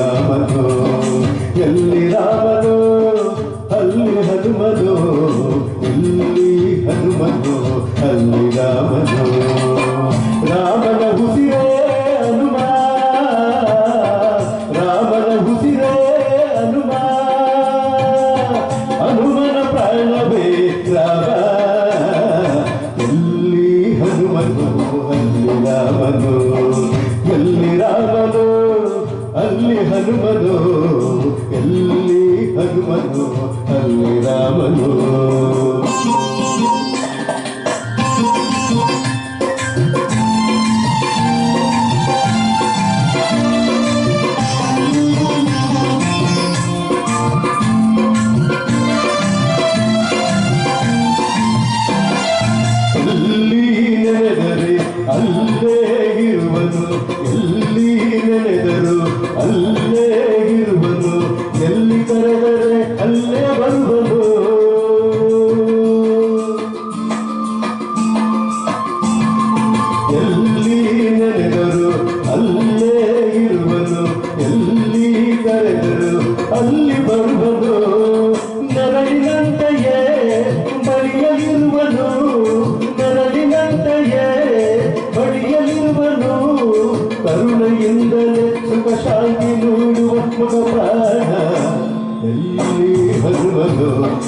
ರಾಮನೋ ಎಲ್ಲಿ ರಾಮನೋ ಅಲ್ಲಿ ಹನುಮನೋ ಎಲ್ಲಿ ಹನುಮನೋ ಅಲ್ಲಿ ರಾಮನೋ ರಾಮನ ಹುಸಿರೇ ಹನುಮ ರಾಮನ ಹುಸಿರೇ ಹನುಮ ಹನುಮನ ಪ್ರಾಣವೇ ಹನುಮನು ಎಲ್ಲಿ ಹನುಮನು ಅಲ್ಲಿ ರಾಮನು ಎಲ್ಲಿ ನೆನೆದರೆ ಅಲ್ಲೇ ಇರುವನು ಎಲ್ಲಿ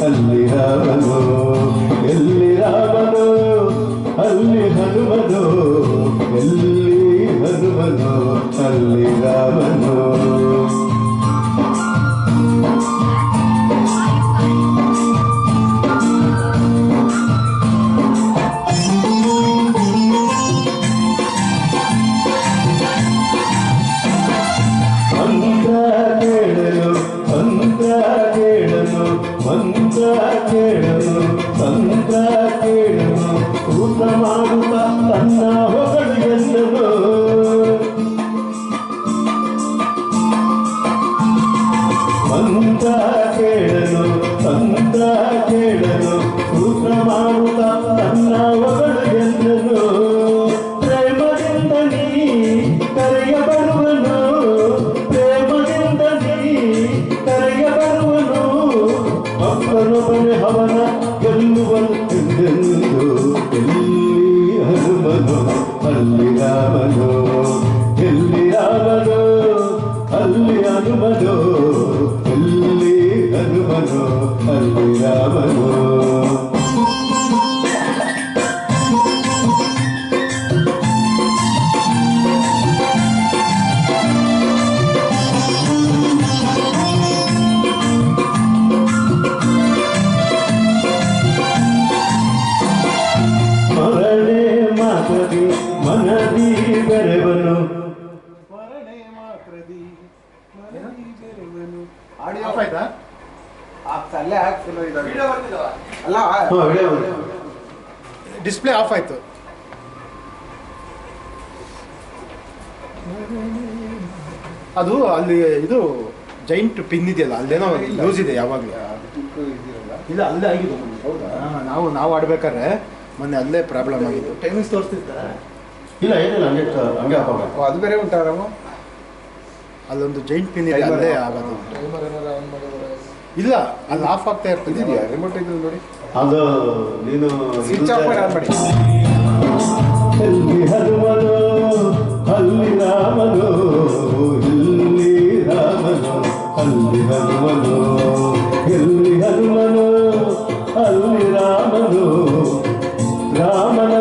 الهوى ಮಾಡುತ್ತಾ ತನ್ನ ಹೊಗಳು ಎಂದನು ಮಂತ್ರ ಕೇಳಲು ತಂತ್ರ ಕೇಳಲು ಊಟ ಮಾಡುತ್ತಾ ತನ್ನ ಹೊಗಳು ಎಂದನು ಪ್ರೇಮದಿಂದ ನೀ ಕರೆಯ ಬರುವನು ಪ್ರೇಮದಿಂದ ನೀ ಕರೆಯ ಬರುವನು ಭಕ್ತನೊಬ್ಬನೇ ಅವನ ಗೆಲ್ಲುವನು ಎಂದೆಂದು آمنوا قل آمنوا ಆಡಿಯೋ ಆಫ್ ಆಯ್ತಾ? ಅಲ್ಲೇ ಹಾಕ್ತಿಲ್ಲ ಅಲ್ಲ ಡಿಸ್ಪ್ಲೇ ಆಫ್ ಆಯ್ತು. ಅದು ಅಲ್ಲಿ ಇದು ಜೈಂಟ್ ಪಿನ್ ಇದೆಯಲ್ಲ ಅಲ್ಲೇನೋ ಯೂಸ್ ಇದೆ ಯಾವಾಗಲೂ. ಇಲ್ಲ ಅಲ್ಲೇ ಆಗಿದೆ ಹೌದಾ? ಹಾ, ನಾವು ನಾವು ಆಡ್ಬೇಕಾದ್ರೆ ಮೊನ್ನೆ ಅಲ್ಲೇ ಪ್ರಾಬ್ಲಮ್ ಆಗಿತ್ತು ಟೈಮಿಂಗ್ಸ್ ತೋರಿಸ್ತಿದ್ದ. ಇಲ್ಲ ಏನಿಲ್ಲ ಹಂಗೆ ಹಂಗೆ ಹಾಕೋಣ ಅದು ಬೇರೆ ಉಂಟಾರಮ್ಮ ಅಲ್ಲೊಂದು ಜೈಂಟ್ ಪಿನ್ ಇದೆ ಅಲ್ಲೇ ಆಗೋದು ಇಲ್ಲ. ಅಲ್ಲಿ ಆಫ್ ಆಗ್ತಾ ಇರ್ತದೆ. ಇದೆಯಾ ರಿಮೋಟ್ ಇದ್ದು ನೋಡಿ. ಅದು ನೀನು ಸ್ವಿಚ್ ಆಫ್ ಮಾಡಿ ಆನ್ ಮಾಡಿ. ಎಲ್ಲಿ ಹನುಮನು ಅಲ್ಲಿ ರಾಮನು ಇಲ್ಲಿ ರಾಮನು ಅಲ್ಲಿ ಹನುಮನು. ಎಲ್ಲಿ ಹನುಮನು ಅಲ್ಲಿ ರಾಮನು ರಾಮನ